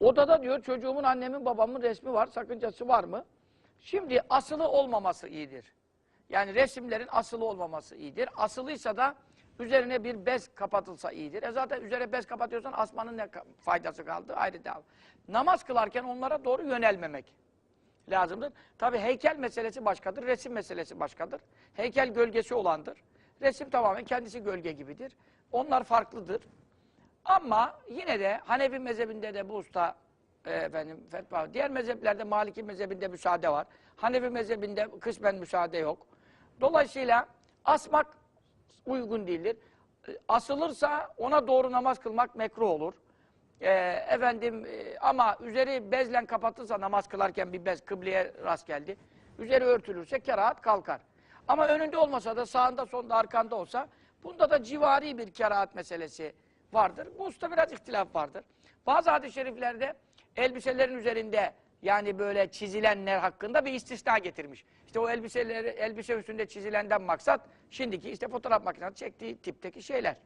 Odada diyor çocuğumun, annemin, babamın resmi var. Sakıncası var mı? Şimdi asılı olmaması iyidir. Yani resimlerin asılı olmaması iyidir. Asılıysa da üzerine bir bez kapatılsa iyidir. E zaten üzerine bez kapatıyorsan asmanın ne faydası kaldı? Ayrı dava. Namaz kılarken onlara doğru yönelmemek lazımdır. Tabi heykel meselesi başkadır, resim meselesi başkadır. Heykel gölgesi olandır. Resim tamamen kendisi gölge gibidir. Onlar farklıdır. Ama yine de Hanefi mezhebinde de bu usta e, efendim fetva. Diğer mezheplerde Maliki mezhebinde müsaade var. Hanefi mezhebinde kısmen müsaade yok. Dolayısıyla asmak uygun değildir. E, Asılırsa ona doğru namaz kılmak mekruh olur. E, efendim e, ama üzeri bezle kapatılsa namaz kılarken bir bez kıbleye rast geldi. Üzeri örtülürse kerahat kalkar. Ama önünde olmasa da sağında sonunda arkanda olsa bunda da civari bir kerahat meselesi vardır. Bu usta biraz ihtilaf vardır. Bazı hadis-i şeriflerde elbiselerin üzerinde yani böyle çizilenler hakkında bir istisna getirmiş. İşte o elbiseleri, elbise üstünde çizilenden maksat şimdiki işte fotoğraf makinesi çektiği tipteki şeyler.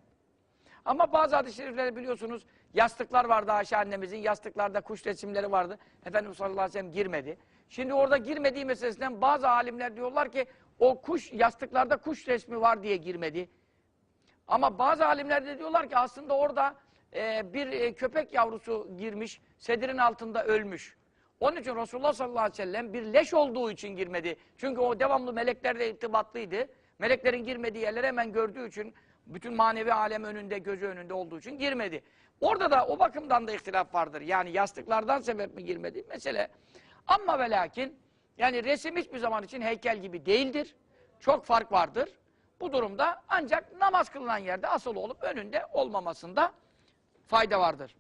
Ama bazı hadis-i şeriflerde biliyorsunuz yastıklar vardı Ayşe annemizin. Yastıklarda kuş resimleri vardı. Efendimiz sallallahu aleyhi ve sellem girmedi. Şimdi orada girmediği meselesinden bazı alimler diyorlar ki o kuş yastıklarda kuş resmi var diye girmedi. Ama bazı alimler de diyorlar ki aslında orada e, bir e, köpek yavrusu girmiş, sedirin altında ölmüş. Onun için Resulullah sallallahu aleyhi ve sellem bir leş olduğu için girmedi. Çünkü o devamlı meleklerle irtibatlıydı. Meleklerin girmediği yerleri hemen gördüğü için, bütün manevi alem önünde, gözü önünde olduğu için girmedi. Orada da o bakımdan da ihtilaf vardır. Yani yastıklardan sebep mi girmedi? Mesele. Ama ve lakin, yani resim hiçbir zaman için heykel gibi değildir. Çok fark vardır. Bu durumda ancak namaz kılınan yerde asıl olup önünde olmamasında fayda vardır.